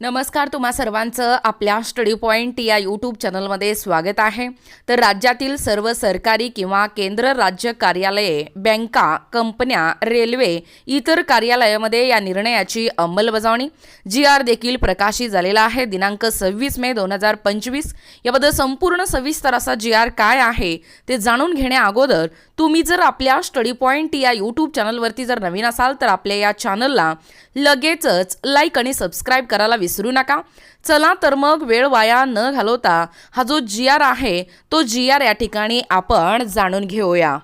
नमस्कार तुम्हा सर्वांचं आपल्या स्टडी पॉईंट या यूट्यूब चॅनलमध्ये स्वागत आहे. तर राज्यातील सर्व सरकारी किंवा केंद्र राज्य कार्यालये बँका कंपन्या रेल्वे इतर कार्यालयामध्ये या निर्णयाची अंमलबजावणी. जी आर देखील प्रकाशित झालेला आहे दिनांक सव्वीस मे दोन हजार पंचवीस. याबद्दल संपूर्ण सविस्तर असा जी आर काय आहे ते जाणून घेण्या अगोदर तुम्ही जर आपल्या स्टडी पॉईंट या यूट्यूब चॅनलवरती जर नवीन असाल तर आपल्या या चॅनलला लगेचच लाईक आणि सबस्क्राईब करायला विसरू नका. चला तर मग वेळ वाया न घालवता हा जो जी आर आहे तो जी आर या ठिकाणी आपण जाणून घेऊया.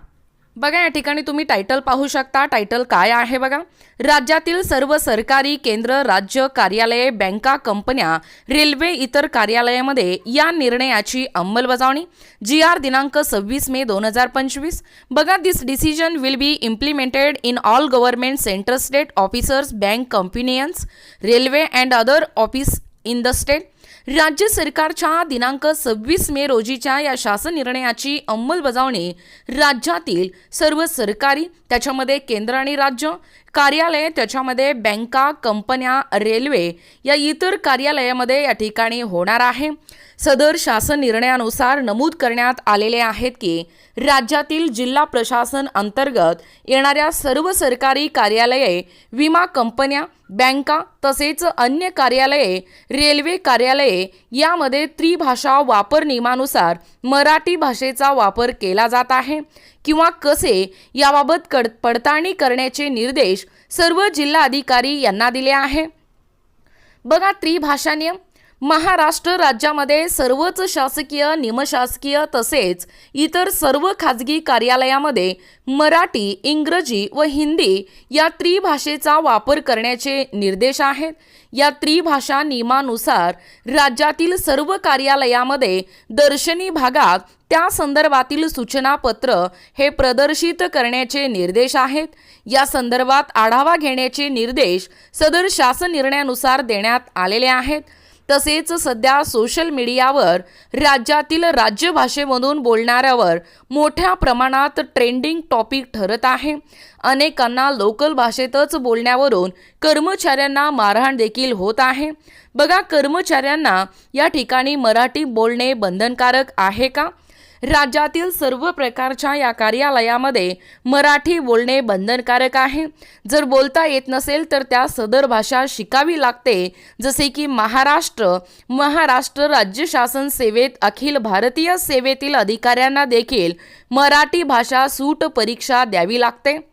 बघा या ठिकाणी तुम्ही टायटल पाहू शकता. टायटल काय आहे बघा? राज्यातील सर्व सरकारी केंद्र राज्य कार्यालये बँका कंपन्या रेल्वे इतर कार्यालयामध्ये या निर्णयाची अंमलबजावणी. जी आर दिनांक सव्वीस मे दोन हजार पंचवीस. बघा this decision will be implemented in all government central state officers bank companies railway and other office in the state राज्य सरकारच्या दिनांक सव्वीस मे रोजीच्या या शासन निर्णयाची अंमलबजावणी राज्यातील सर्व सरकारी त्याच्यामध्ये केंद्र आणि राज्य कार्यालय त्याच्यामध्ये बँका कंपन्या रेल्वे या इतर कार्यालयामध्ये या ठिकाणी होणार आहे. सदर शासन निर्णयानुसार नमूद करण्यात आलेले आहेत की राज्यातील जिल्हा प्रशासन अंतर्गत येणाऱ्या सर्व सरकारी कार्यालये विमा कंपन्या बँका तसेच अन्य कार्यालये रेल्वे कार्यालय यामध्ये त्रिभाषा वापर नियमानुसार मराठी भाषेचा वापर केला जात आहे किंवा कसे याबाबत कड पडताळणी करण्याचे निर्देश सर्व जिल्हाधिकारी यांना दिले आहे. बघा त्रिभाषा नियम. महाराष्ट्र राज्यामध्ये सर्वच शासकीय निमशासकीय तसेच इतर सर्व खाजगी कार्यालयामध्ये मराठी इंग्रजी व हिंदी या त्रिभाषेचा वापर करण्याचे निर्देश आहेत. या त्रिभाषा नियमानुसार राज्यातील सर्व कार्यालयामध्ये दर्शनी भागात त्या संदर्भातील सूचनापत्र हे प्रदर्शित करण्याचे निर्देश आहेत. या संदर्भात आढावा घेण्याचे निर्देश सदर शासन निर्णयानुसार देण्यात आलेले आहेत. तसेच सध्या सोशल मीडियावर राज्यातील राज्यभाषेमधून बोलणाऱ्यावर मोठ्या प्रमाणात ट्रेंडिंग टॉपिक ठरत आहे. अनेकांना लोकल भाषेतच बोलण्यावरून कर्मचाऱ्यांना मारहाण देखील होत आहे. बघा कर्मचाऱ्यांना या ठिकाणी मराठी बोलणे बंधनकारक आहे का? राज्यातील सर्व प्रकारच्या या कार्यालयामध्ये मराठी बोलणे बंधनकारक आहे. जर बोलता येत नसेल तर त्या सदर भाषा शिकावी लागते. जसे की महाराष्ट्र महाराष्ट्र राज्य शासन सेवेत अखिल भारतीय सेवेतील अधिकाऱ्यांना देखील मराठी भाषा सूट परीक्षा द्यावी लागते.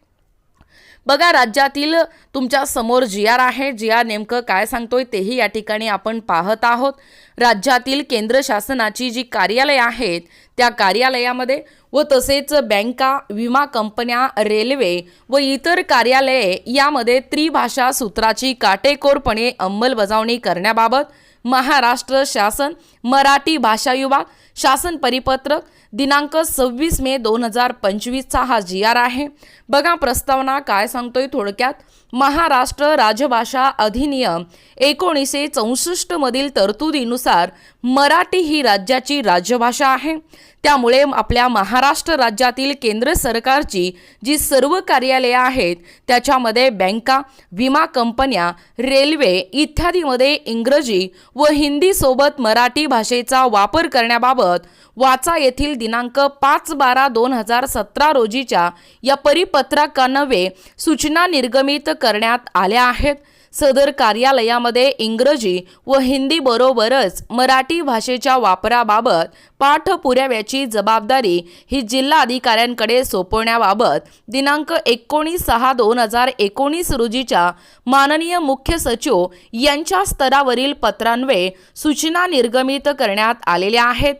बघा राज्यातील तुमच्यासमोर जी आर आहे जी आर नेमकं काय सांगतोय तेही या ठिकाणी आपण पाहत आहोत. राज्यातील केंद्र शासनाची जी कार्यालयं आहेत त्या कार्यालयामध्ये व तसेच बँका विमा कंपन्या रेल्वे व इतर कार्यालये यामध्ये त्रिभाषा सूत्राची काटेकोरपणे अंमलबजावणी करण्याबाबत महाराष्ट्र शासन मराठी भाषा विभाग शासन परिपत्रक दिनांक सव्वीस मे दोन हजार पंचवीसचा हा जी आर आहे. बघा प्रस्तावना काय सांगतोय थोडक्यात. महाराष्ट्र राजभाषा अधिनियम एकोणीसशे चौसष्टमधील तरतुदीनुसार मराठी ही राज्याची राज्यभाषा आहे. त्यामुळे आपल्या महाराष्ट्र राज्यातील केंद्र सरकारची जी सर्व कार्यालये आहेत त्याच्यामध्ये बँका विमा कंपन्या रेल्वे इत्यादीमध्ये इंग्रजी व हिंदीसोबत मराठी भाषेचा वापर करण्याबाबत वाचा येथील दिनांक पाच बारा दोन हजार सतरा रोजीच्या या परिपत्रकानवे सूचना निर्गमित करण्यात आल्या आहेत. सदर कार्यालयामध्ये इंग्रजी व हिंदी बरोबरच मराठी भाषेच्या वापराबाबत पाठपुराव्याची जबाबदारी ही जिल्हा अधिकाऱ्यांकडे सोपवण्याबाबत दिनांक एकोणीस सहा दोन हजार एकोणीस रोजीच्या माननीय मुख्य सचिव यांच्या स्तरावरील पत्रान्वये सूचना निर्गमित करण्यात आलेल्या आहेत.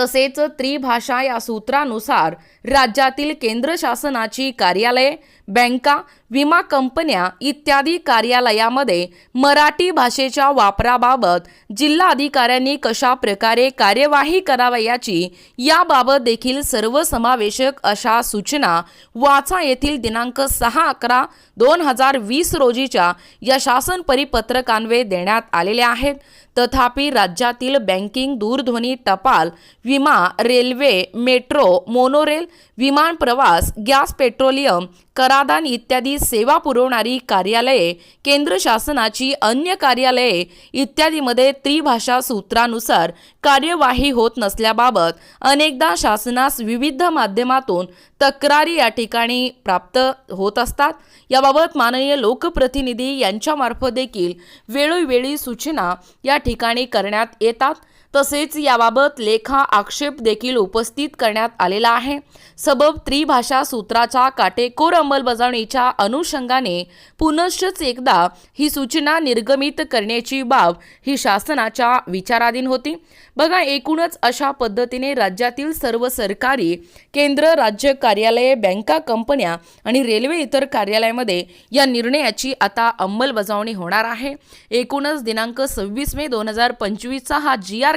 तसेच त्रिभाषा या सूत्रानुसार राज्यातील केंद्र शासनाची कार्यालये बँका विमा कंपन्या इत्यादी कार्यालयामध्ये मराठी भाषेच्या वापराबाबत जिल्हा अधिकाऱ्यांनी कशा प्रकारे कार्यवाही करावयाची याबाबत देखील सर्वसमावेशक अशा सूचना वाचा येथील दिनांक सहा अकरा दोन हजार वीस रोजीच्या या शासन परिपत्रकान्वये देण्यात आलेल्या आहेत. तथापि राज्यातील बँकिंग दूरध्वनी टपाल विमा रेल्वे मेट्रो मोनोरेल विमान प्रवास गॅस पेट्रोलियम करादान इत्यादी सेवा पुरवणारी कार्यालये केंद्र शासनाची अन्य कार्यालये इत्यादीमध्ये त्रिभाषा सूत्रानुसार कार्यवाही होत नसल्याबाबत अनेकदा शासनास विविध माध्यमातून तक्रारी या ठिकाणी प्राप्त होत असतात. याबाबत माननीय लोकप्रतिनिधी यांच्यामार्फत देखील वेळोवेळी सूचना या ठिकाणी करण्यात येतात. तसेच याबाबत लेखा आक्षेप देखील उपस्थित करण्यात आलेला आहे. सबब त्रिभाषा सूत्राच्या काटेकोर अंमलबजावणीच्या अनुषंगाने पुनश्च एकदा ही सूचना निर्गमित करण्याची बाब ही शासनाच्या विचाराधीन होती. बघा एकूणच अशा पद्धतीने राज्यातील सर्व सरकारी केंद्र राज्य कार्यालये बँका कंपन्या आणि रेल्वे इतर कार्यालयामध्ये या निर्णयाची आता अंमलबजावणी होणार आहे. एकूणच दिनांक सव्वीस मे दोन हजार पंचवीसचा हा जी आर